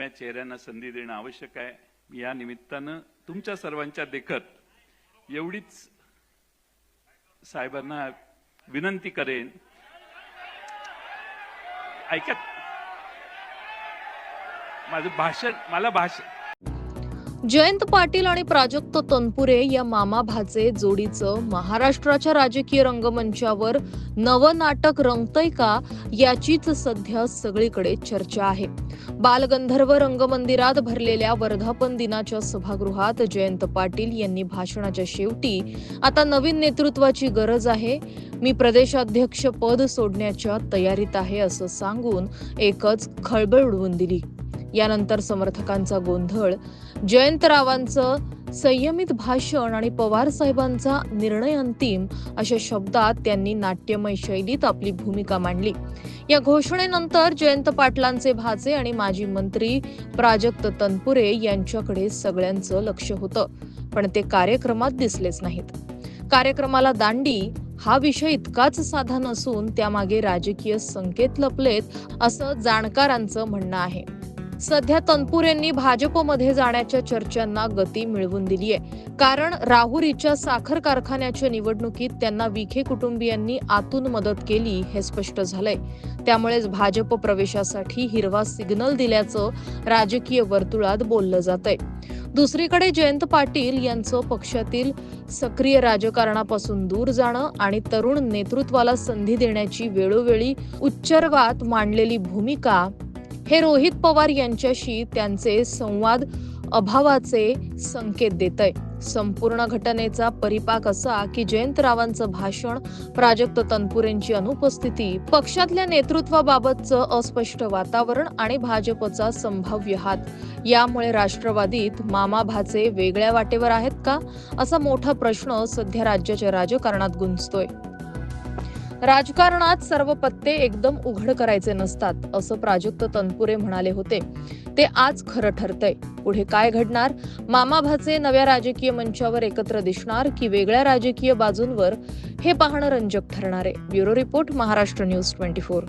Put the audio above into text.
नव्या चेहऱ्यांना संधी देणं आवश्यक आहे. या निमित्तानं तुमच्या सर्वांच्या देखत एवढीच साहेबांना विनंती करेन. ऐका. माझं भाषण मला भाषण जयंत पाटील आणि प्राजक्त तनपुरे या मामा भाचे जोडीचं महाराष्ट्राच्या राजकीय रंगमंचावर नवं नाटक रंगतय का याचीच सध्या सगळीकडे चर्चा आहे. बालगंधर्व रंगमंदिरात भरलेल्या वर्धापन दिनाच्या सभागृहात जयंत पाटील यांनी भाषणाच्या शेवटी आता नवीन नेतृत्वाची गरज आहे. मी प्रदेशाध्यक्ष पद सोडण्याच्या तयारीत आहे असं सांगून एकच खळबळ उडवून दिली. यानंतर समर्थकांचा गोंधळ. जयंतरावांचं संयमित भाषण आणि पवार साहेबांचा निर्णय अंतिम अशा शब्दात त्यांनी नाट्यमय शैलीत आपली भूमिका मांडली. या घोषणेनंतर जयंत पाटलांचे भाचे आणि माजी मंत्री प्राजक्त तनपुरे यांच्याकडे सगळ्यांचं लक्ष होतं पण ते कार्यक्रमात दिसलेच नाहीत. कार्यक्रमाला दांडी हा विषय इतकाच साधा नसून त्यामागे राजकीय संकेत लपलेत असं जाणकारांचं म्हणणं आहे. सध्या तनपुरेंनी भाजपमध्ये जाण्याच्या चर्चांना गती मिळवून दिली आहे. कारण राहुरीच्या साखर कारखान्याच्या निवडणुकीत त्यांना विखे कुटुंबियांनी आतून मदत केली हे स्पष्ट झालंय. त्यामुळेच भाजप प्रवेशासाठी हिरवा सिग्नल दिल्याचं राजकीय वर्तुळात बोललं जात आहे दुसरीकडे जयंत पाटील यांचं पक्षातील सक्रिय राजकारणापासून दूर जाणं आणि तरुण नेतृत्वाला संधी देण्याची वेळोवेळी उच्चर्गात मांडलेली भूमिका हे रोहित पवार यांच्याशी त्यांचे संवाद अभावाचे संकेत देत आहे संपूर्ण घटनेचा परिपाक असा की जयंतरावांचं भाषण प्राजक्त तनपुरेंची अनुपस्थिती पक्षातल्या नेतृत्वाबाबतचं अस्पष्ट वातावरण आणि भाजपचा संभाव्य हात. यामुळे राष्ट्रवादीत मामा भाचे वेगळ्या वाटेवर आहेत का? असा मोठा प्रश्न सध्या राज्याच्या राजकारणात गुंजतोय. राजकारणात सर्व पत्ते एकदम उघड करायचे नसतात असं प्राजक्त तनपुरे म्हणाले होते. ते आज खरं ठरतंय. पुढे काय घडणार? मामा भाचे नव्या राजकीय मंचावर एकत्र दिसणार की वेगळ्या राजकीय बाजूंवर? हे पाहणं रंजक ठरणार आहे. Bureau report Maharashtra news twenty four.